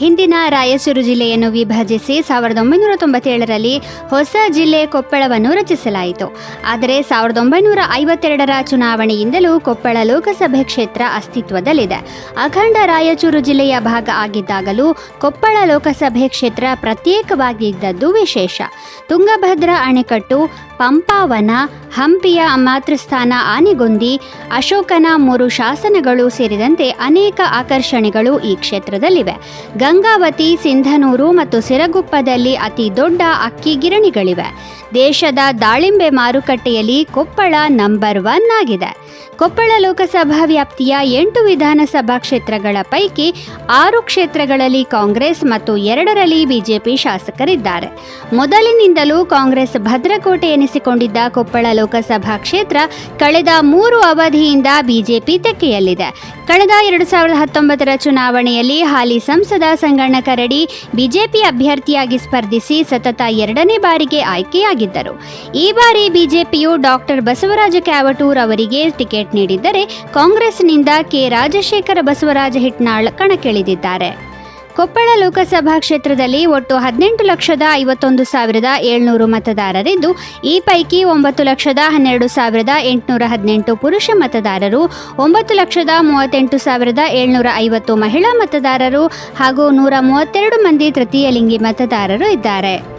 ಹಿಂದಿನ ರಾಯಚೂರು ಜಿಲ್ಲೆಯನ್ನು ವಿಭಜಿಸಿ ಸಾವಿರದ ಒಂಬೈನೂರ ತೊಂಬತ್ತೇಳರಲ್ಲಿ ಹೊಸ ಜಿಲ್ಲೆ ಕೊಪ್ಪಳವನ್ನು ರಚಿಸಲಾಯಿತು. ಆದರೆ ಸಾವಿರದ ಒಂಬೈನೂರ ಐವತ್ತೆರಡರ ಚುನಾವಣೆಯಿಂದಲೂ ಕೊಪ್ಪಳ ಲೋಕಸಭೆ ಕ್ಷೇತ್ರ ಅಸ್ತಿತ್ವದಲ್ಲಿದೆ. ಅಖಂಡ ರಾಯಚೂರು ಜಿಲ್ಲೆಯ ಭಾಗ ಆಗಿದ್ದಾಗಲೂ ಕೊಪ್ಪಳ ಲೋಕಸಭೆ ಕ್ಷೇತ್ರ ಪ್ರತ್ಯೇಕವಾಗಿದ್ದದ್ದು ವಿಶೇಷ. ತುಂಗಭದ್ರಾ ಅಣೆಕಟ್ಟು, ಪಂಪಾವನ ಹಂಪಿಯ ಮಾತೃಸ್ಥಾನ ಆನೆಗೊಂದಿ, ಅಶೋಕನ ಮೂರು ಶಾಸನಗಳು ಸೇರಿದಂತೆ ಅನೇಕ ಆಕರ್ಷಣೆಗಳು ಈ ಕ್ಷೇತ್ರದಲ್ಲಿವೆ. ಗಂಗಾವತಿ, ಸಿಂಧನೂರು ಮತ್ತು ಸಿರಗುಪ್ಪದಲ್ಲಿ ಅತಿ ದೊಡ್ಡ ಅಕ್ಕಿ ಗಿರಣಿಗಳಿವೆ. ದೇಶದ ದಾಳಿಂಬೆ ಮಾರುಕಟ್ಟೆಯಲ್ಲಿ ಕೊಪ್ಪಳ ನಂಬರ್ ಒನ್ ಆಗಿದೆ. ಕೊಪ್ಪಳ ಲೋಕಸಭಾ ವ್ಯಾಪ್ತಿಯ ಎಂಟು ವಿಧಾನಸಭಾ ಕ್ಷೇತ್ರಗಳ ಪೈಕಿ ಆರು ಕ್ಷೇತ್ರಗಳಲ್ಲಿ ಕಾಂಗ್ರೆಸ್ ಮತ್ತು ಎರಡರಲ್ಲಿ ಬಿಜೆಪಿ ಶಾಸಕರಿದ್ದಾರೆ. ಮೊದಲಿನಿಂದಲೂ ಕಾಂಗ್ರೆಸ್ ಭದ್ರಕೋಟೆ ಎನಿಸಿಕೊಂಡಿದ್ದ ಕೊಪ್ಪಳ ಲೋಕಸಭಾ ಕ್ಷೇತ್ರ ಕಳೆದ ಮೂರು ಅವಧಿಯಿಂದ ಬಿಜೆಪಿ ತೆಕ್ಕೆಯಲ್ಲಿದೆ. ಕಳೆದ ಎರಡು ಸಾವಿರದ ಹತ್ತೊಂಬತ್ತರ ಚುನಾವಣೆಯಲ್ಲಿ ಹಾಲಿ ಸಂಸದ ಸಂಗಣ್ಣ ಕರಡಿ ಬಿಜೆಪಿ ಅಭ್ಯರ್ಥಿಯಾಗಿ ಸ್ಪರ್ಧಿಸಿ ಸತತ ಎರಡನೇ ಬಾರಿಗೆ ಆಯ್ಕೆಯಾಗಿದ್ದರು. ಈ ಬಾರಿ ಬಿಜೆಪಿಯು ಡಾಕ್ಟರ್ ಬಸವರಾಜ ಕ್ಯಾವಟೂರ್ ಅವರಿಗೆ ಟಿಕೆಟ್ ನೀಡಿದ್ದರೆ ಕಾಂಗ್ರೆಸ್ನಿಂದ ಕೆ. ರಾಜಶೇಖರ ಬಸವರಾಜ ಹಿಟ್ನಾಳ್ ಕಣಕ್ಕಿಳಿದಿದ್ದಾರೆ. ಕೊಪ್ಪಳ ಲೋಕಸಭಾ ಕ್ಷೇತ್ರದಲ್ಲಿ ಒಟ್ಟು ಹದಿನೆಂಟು ಲಕ್ಷದ ಐವತ್ತೊಂದು ಸಾವಿರದ ಏಳ್ನೂರು ಮತದಾರರಿದ್ದು, ಈ ಪೈಕಿ ಒಂಬತ್ತು ಲಕ್ಷದ ಹನ್ನೆರಡು ಸಾವಿರದ ಎಂಟುನೂರ ಹದಿನೆಂಟು ಪುರುಷ ಮತದಾರರು, ಒಂಬತ್ತು ಲಕ್ಷದ ಮೂವತ್ತೆಂಟು ಸಾವಿರದ ಏಳ್ನೂರ ಐವತ್ತು ಮಹಿಳಾ ಮತದಾರರು ಹಾಗೂ ನೂರ ಮೂವತ್ತೆರಡು ಮಂದಿ ತೃತೀಯ ಲಿಂಗಿ ಮತದಾರರು ಇದ್ದಾರೆ.